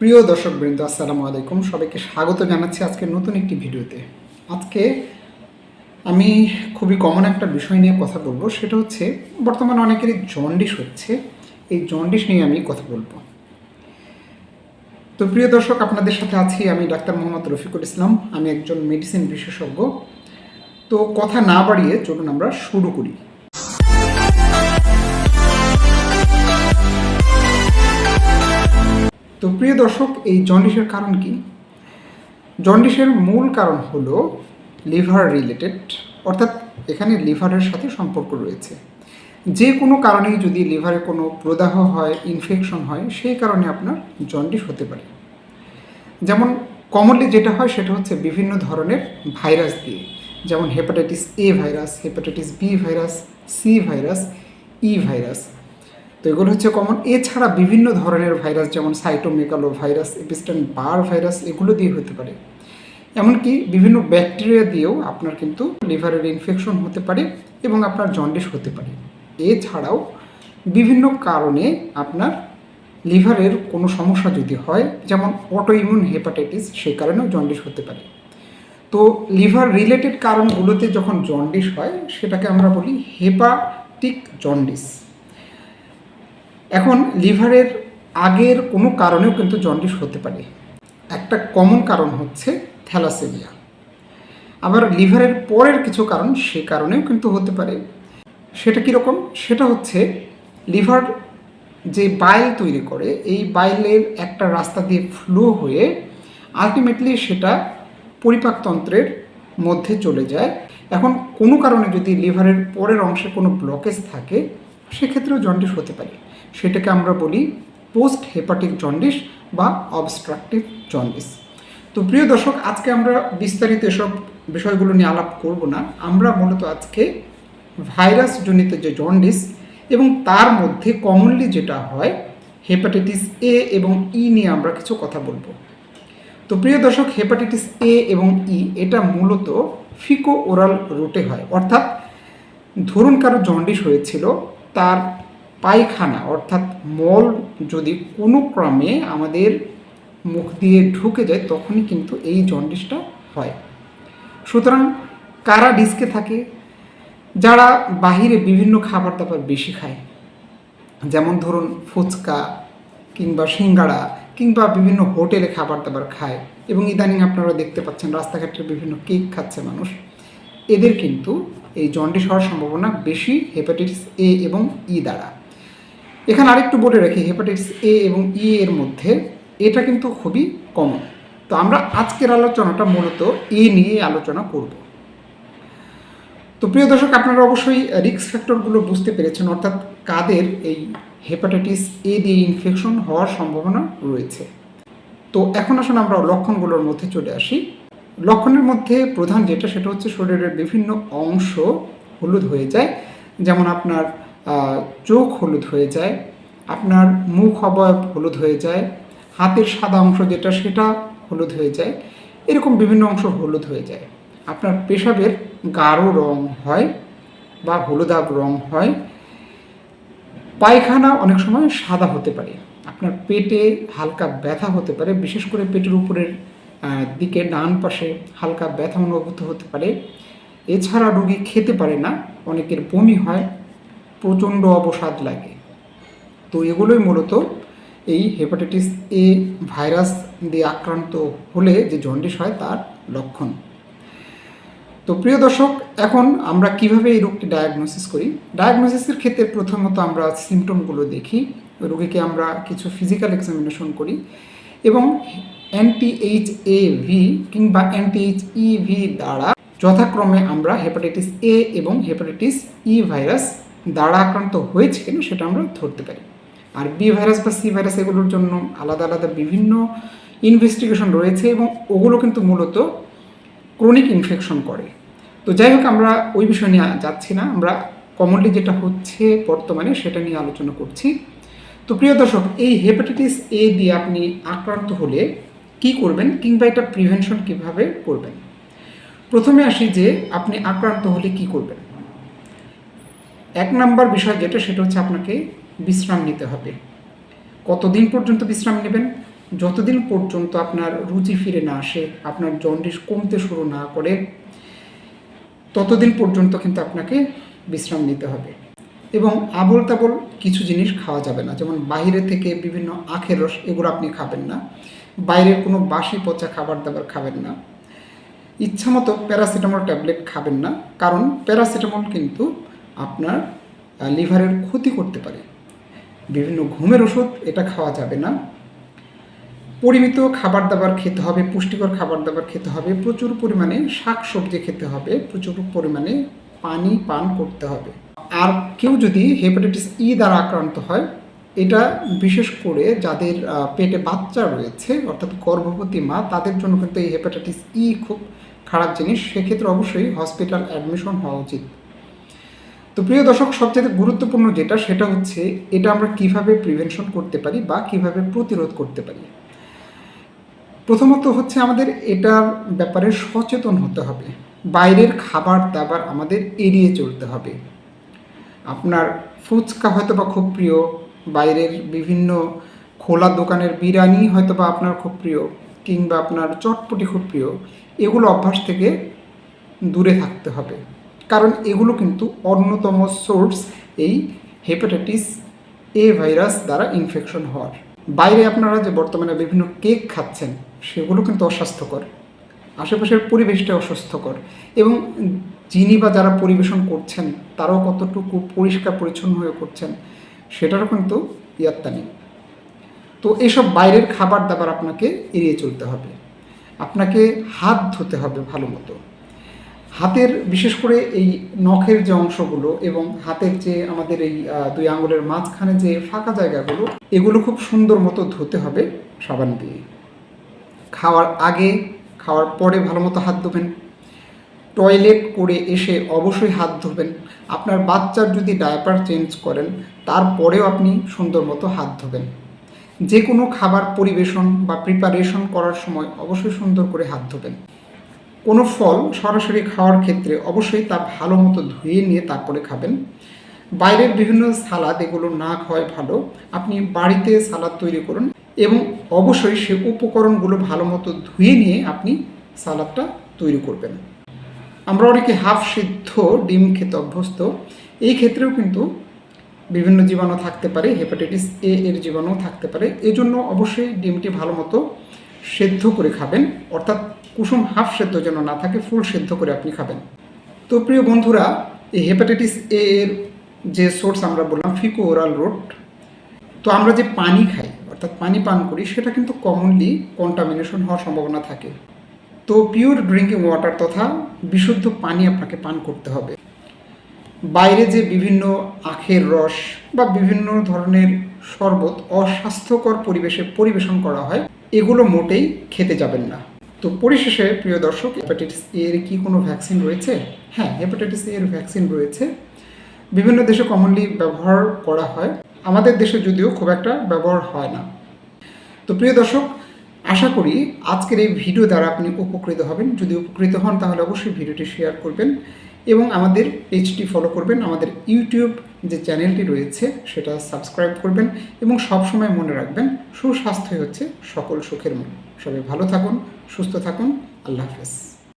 প্রিয় দর্শক বৃন্দ আসসালামু আলাইকুম। সবাইকে স্বাগত জানাচ্ছি আজকে নতুন একটি ভিডিওতে। আজকে আমি খুবই কমন একটা বিষয় নিয়ে কথা বলব, সেটা হচ্ছে বর্তমানে অনেকেরই জন্ডিস হচ্ছে। এই জন্ডিস নিয়ে আমি কথা বলব। তো প্রিয় দর্শক, আপনাদের সাথে আছি আমি ডাক্তার মোহাম্মদ রফিকুল ইসলাম। আমি একজন মেডিসিন বিশেষজ্ঞ। তো কথা না বাড়িয়ে চলুন আমরা শুরু করি। তো প্রিয় দর্শক, এই জন্ডিসের কারণ কি? জন্ডিসের মূল কারণ হলো লিভার রিলেটেড, অর্থাৎ এখানে লিভারের সাথে সম্পর্ক রয়েছে। যে কোনো কারণেই যদি লিভারে কোনো প্রদাহ হয় ইনফেকশন হয়, সেই কারণে আপনার জন্ডিস হতে পারে। যেমন কমনলি যেটা হয়, সেটা হচ্ছে বিভিন্ন ধরনের ভাইরাস দিয়ে। যেমন hepatitis A virus hepatitis B virus C virus E virus তো এগুলো হচ্ছে কমন এছাড়া বিভিন্ন ধরনের ভাইরাস যেমন সাইটোমেকালো ভাইরাস এপিস্টেন বার ভাইরাস এগুলো দিয়ে হতে পারে। এমনকি বিভিন্ন ব্যাকটেরিয়া দিয়েও আপনার কিন্তু লিভারের ইনফেকশন হতে পারে এবং আপনার জন্ডিস হতে পারে। এছাড়াও বিভিন্ন কারণে আপনার লিভারের কোনো সমস্যা যদি হয়, যেমন অটো ইমিউন হেপাটাইটিস সেই কারণেও জন্ডিস হতে পারে। তো লিভার রিলেটেড কারণগুলোতে যখন জন্ডিস হয়, সেটাকে আমরা বলি হেপাটিক জন্ডিস এখন লিভারের আগের কোনো কারণেও কিন্তু জন্ডিস হতে পারে। একটা কমন কারণ হচ্ছে থ্যালাসেমিয়া। আবার লিভারের পরের কিছু কারণ সে কারণেও কিন্তু হতে পারে। সেটা কীরকম? সেটা হচ্ছে লিভার যে বাইল তৈরি করে, এই বাইলের একটা রাস্তা দিয়ে ফ্লো হয়ে আলটিমেটলি সেটা পরিপাকতন্ত্রের মধ্যে চলে যায়। এখন কোনো কারণে যদি লিভারের পরের অংশে কোনো ব্লকেজ থাকে সেক্ষেত্রেও জন্ডিস হতে পারে। সেটাকে আমরা বলি পোস্ট হেপাটিক জন্ডিস বা অবস্ট্রাকটিভ জন্ডিস। তো প্রিয় দর্শক, আজকে আমরা বিস্তারিত এসব বিষয়গুলো নিয়ে আলাপ করব না। আমরা মূলত আজকে ভাইরাস জনিত যে জন্ডিস এবং তার মধ্যে কমনলি যেটা হয় হেপাটাইটিস এ এবং ই নিয়ে আমরা কিছু কথা বলব। তো প্রিয় দর্শক হেপাটাইটিস এ এবং ই এটা মূলত ফিকো ওরাল রুটে হয়। অর্থাৎ ধরুন কারও জন্ডিস হয়েছিল তার পায়খানা, অর্থাৎ মল যদি কোনো ক্রমে আমাদের মুখ দিয়ে ঢুকে যায়, তখনই কিন্তু এই জন্ডিসটা হয়। সুতরাং কারা ডিস্কে থাকে? যারা বাহিরে বিভিন্ন খাবার দাবার বেশি খায়, যেমন ধরুন ফুচকা কিংবা সিঙ্গাড়া কিংবা বিভিন্ন হোটেলে খাবার দাবার খায় এবং ইদানিং আপনারা দেখতে পাচ্ছেন রাস্তাঘাটের বিভিন্ন কেক খাচ্ছে মানুষ, এদের কিন্তু এই জন্ডিস হওয়ার সম্ভাবনা বেশি হেপাটাইটিস এ এবং ই দ্বারা। এখানে আরেকটু বলে রাখি হেপাটাইটিস এ এবং ই এর মধ্যে এটা কিন্তু খুবই কমন তো আমরা আজকের আলোচনাটা মূলত এ নিয়ে আলোচনা করব। তো প্রিয় দর্শক, আপনারা অবশ্যই রিস্ক ফ্যাক্টরগুলো বুঝতে পেরেছেন, অর্থাৎ কাদের এই হেপাটাইটিস এ দিয়ে ইনফেকশন হওয়ার সম্ভাবনা রয়েছে। তো এখন আসলে আমরা লক্ষণগুলোর মধ্যে চলে আসি। লক্ষণের মধ্যে প্রধান যেটা সেটা হচ্ছে শরীরের বিভিন্ন অংশ হলুদ হয়ে যায়। যেমন আপনার চোখ হলুদ হয়ে যায়, আপনার মুখ অবয়ব হলুদ হয়ে যায়, হাতের সাদা অংশ যেটা সেটা হলুদ হয়ে যায়, এরকম বিভিন্ন অংশ হলুদ হয়ে যায়। আপনার পেশাবের গাঢ় রং হয় বা হলুদাব রং হয়। পায়খানা অনেক সময় সাদা হতে পারে। আপনার পেটে হালকা ব্যথা হতে পারে, বিশেষ করে পেটের উপরের দিকে ডান পাশে হালকা ব্যথা অনুভূত হতে পারে। এছাড়া রোগী খেতে পারে না, অনেকের বমি হয়, প্রচণ্ড অবসাদ লাগে। তো এগুলোই মূলত এই হেপাটাইটিস এ ভাইরাস দিয়ে আক্রান্ত হলে যে জন্ডিস হয় তার লক্ষণ। তো প্রিয় দর্শক, এখন আমরা কীভাবে এই রোগটি ডায়াগনোসিস করি? ডায়াগনোসিসের ক্ষেত্রে প্রথমত আমরা সিমটমগুলো দেখি। রোগীকে আমরা কিছু ফিজিক্যাল এক্সামিনেশন করি এবং অ্যান্টি এইচ এ ভি কিংবা অ্যান্টি এইচ ই ভি দ্বারা যথাক্রমে আমরা হেপাটাইটিস এ এবং হেপাটাইটিস ই ভাইরাস দ্বারা আক্রান্ত হয়েছে কিনা সেটা আমরা ধরতে পারি। আর বি ভাইরাস বা সি ভাইরাস এগুলোর জন্য আলাদা আলাদা বিভিন্ন ইনভেস্টিগেশন রয়েছে এবং ওগুলো কিন্তু মূলত ক্রনিক ইনফেকশন করে। তো যাই হোক, আমরা ওই বিষয় নিয়ে যাচ্ছি না। আমরা কমনলি যেটা হচ্ছে বর্তমানে সেটা নিয়ে আলোচনা করছি। তো প্রিয় দর্শক, এই হেপাটাইটিস এ দিয়ে আপনি আক্রান্ত হলে কি করবেন কিংবা এটা প্রিভেনশন কীভাবে করবেন? প্রথমে আসি যে আপনি আক্রান্ত হলে কি করবেন? এক নাম্বার বিষয় যেটা, সেটা হচ্ছে আপনাকে বিশ্রাম নিতে হবে। কতদিন পর্যন্ত বিশ্রাম নেবেন? যতদিন পর্যন্ত আপনার রুচি ফিরে না আসে, আপনার জন্ডিস কমতে শুরু না করে, ততদিন পর্যন্ত কিন্তু আপনাকে বিশ্রাম নিতে হবে। এবং আবল তাবল কিছু জিনিস খাওয়া যাবে না। যেমন বাইরে থেকে বিভিন্ন আখের রস, এগুলো আপনি খাবেন না। বাইরের কোনো বাসি পচা খাবার দাবার খাবেন না। ইচ্ছা মতো প্যারাসিটামল ট্যাবলেট খাবেন না। কারণ প্যারাসিটামল কিন্তু আপনার লিভারের ক্ষতি করতে পারে। বিভিন্ন ঘুমের ওষুধ এটা খাওয়া যাবে না। পরিমিত খাবার দাবার খেতে হবে, পুষ্টিকর খাবার দাবার খেতে হবে, প্রচুর পরিমাণে শাক সবজি খেতে হবে, প্রচুর পরিমাণে পানি পান করতে হবে। আর কেউ যদি হেপাটাইটিস ই দ্বারা আক্রান্ত হয়, এটা বিশেষ করে যাদের পেটে বাচ্চা রয়েছে, অর্থাৎ গর্ভবতী মা, তাদের জন্য কিন্তু এই হেপাটাইটিস ই খুব খারাপ জিনিস। সেক্ষেত্রে অবশ্যই হসপিটাল অ্যাডমিশন হওয়া উচিত। তো প্রিয় দর্শক, সবচেয়ে গুরুত্বপূর্ণ যেটা, সেটা হচ্ছে এটা আমরা কীভাবে প্রিভেনশন করতে পারি বা কীভাবে প্রতিরোধ করতে পারি। প্রথমত হচ্ছে আমাদের এটার ব্যাপারে সচেতন হতে হবে। বাইরের খাবার দাবার আমাদের এড়িয়ে চলতে হবে। আপনার ফুচকা হয়তো বা খুব প্রিয়, বাইরের বিভিন্ন খোলা দোকানের বিরিয়ানি হয়তো বা আপনার খুব প্রিয় কিংবা আপনার চটপটি খুব প্রিয়, এগুলো অভ্যাস থেকে দূরে থাকতে হবে। কারণ এগুলো কিন্তু অন্যতম সোর্স এই হেপাটাইটিস এ ভাইরাস দ্বারা ইনফেকশন হওয়ার। বাইরে আপনারা যে বর্তমানে বিভিন্ন কেক খাচ্ছেন, সেগুলো কিন্তু অস্বাস্থ্যকর। আশেপাশের পরিবেশটা অস্বাস্থ্যকর এবং যিনি বা যারা পরিবেশন করছেন, তারাও কতটুকু পরিষ্কার পরিচ্ছন্ন হয়ে করছেন, সেটারও কিন্তু ইয়াত্তা নেই। তো এসব বাইরের খাবার দাবার আপনাকে এড়িয়ে চলতে হবে। আপনাকে হাত ধুতে হবে ভালো মতো। হাতের, বিশেষ করে এই নখের যে অংশগুলো এবং হাতের যে আমাদের এই দুই আঙুলের মাঝখানে যে ফাঁকা জায়গাগুলো, এগুলো খুব সুন্দর মতো ধুতে হবে সাবান দিয়ে। খাওয়ার আগে, খাওয়ার পরে ভালো মতো হাত ধুবেন। টয়লেট করে এসে অবশ্যই হাত ধোবেন। আপনার বাচ্চার যদি ডায়াপার চেঞ্জ করেন, তারপরেও আপনি সুন্দর মতো হাত ধোবেন। যে কোনো খাবার পরিবেশন বা প্রিপারেশন করার সময় অবশ্যই সুন্দর করে হাত ধোবেন। কোনো ফল সরাসরি খাওয়ার ক্ষেত্রে অবশ্যই তা ভালো মতো ধুয়ে নিয়ে তারপরে খাবেন। বাইরের বিভিন্ন সালাদ এগুলো না খাওয়াই ভালো। আপনি বাড়িতে সালাদ তৈরি করুন এবং অবশ্যই সে উপকরণগুলো ভালো মতো ধুয়ে নিয়ে আপনি সালাদটা তৈরি করবেন। আমরা অনেকে হাফ সিদ্ধ ডিম খেতে অভ্যস্ত। এই ক্ষেত্রেও কিন্তু বিভিন্ন জীবাণু থাকতে পারে হেপাটাইটিস এ এর জীবাণু থাকতে পারে। এজন্য অবশ্যই ডিমটি ভালো মতো সেদ্ধ করে খাবেন। অর্থাৎ কুসুম হাফ সেদ্ধ যেন না থাকে ফুল সেদ্ধ করে আপনি খাবেন। তো প্রিয় বন্ধুরা, এই হেপাটাইটিস এ এর যে সোর্স আমরা বললাম ফিকো ওরাল রোড তো আমরা যে পানি খাই, অর্থাৎ পানি পান করি, সেটা কিন্তু কমনলি কন্টামিনেশন হওয়ার সম্ভাবনা থাকে। তো পিওর ড্রিঙ্কিং ওয়াটার তথা বিশুদ্ধ পানি আপনাকে পান করতে হবে। বাইরে যে বিভিন্ন আখের রস বা বিভিন্ন ধরনের শরবত অস্বাস্থ্যকর পরিবেশে পরিবেশন করা হয়, এগুলো মোটেই খেতে যাবেন না। তো পরিশেষে, প্রিয় দর্শক হেপাটাইটিস এর কি কোনো ভ্যাকসিন রয়েছে? হ্যাঁ হেপাটাইটিস এর ভ্যাকসিন রয়েছে। বিভিন্ন দেশে কমনলি ব্যবহার করা হয়, আমাদের দেশে যদিও খুব একটা ব্যবহার হয় না। তো প্রিয় দর্শক আশা করি আজকের এই ভিডিও দ্বারা আপনি উপকৃত হবেন। যদি উপকৃত হন, তাহলে অবশ্যই ভিডিওটি শেয়ার করবেন এবং আমাদের পেজটি ফলো করবেন। আমাদের ইউটিউব যে চ্যানেলটি রয়েছে, সেটা সাবস্ক্রাইব করবেন এবং সবসময় মনে রাখবেন, সুস্বাস্থ্যই হচ্ছে সকল সুখের মূল। সবাই ভালো থাকুন, সুস্থ থাকুন। আল্লাহ হাফেজ।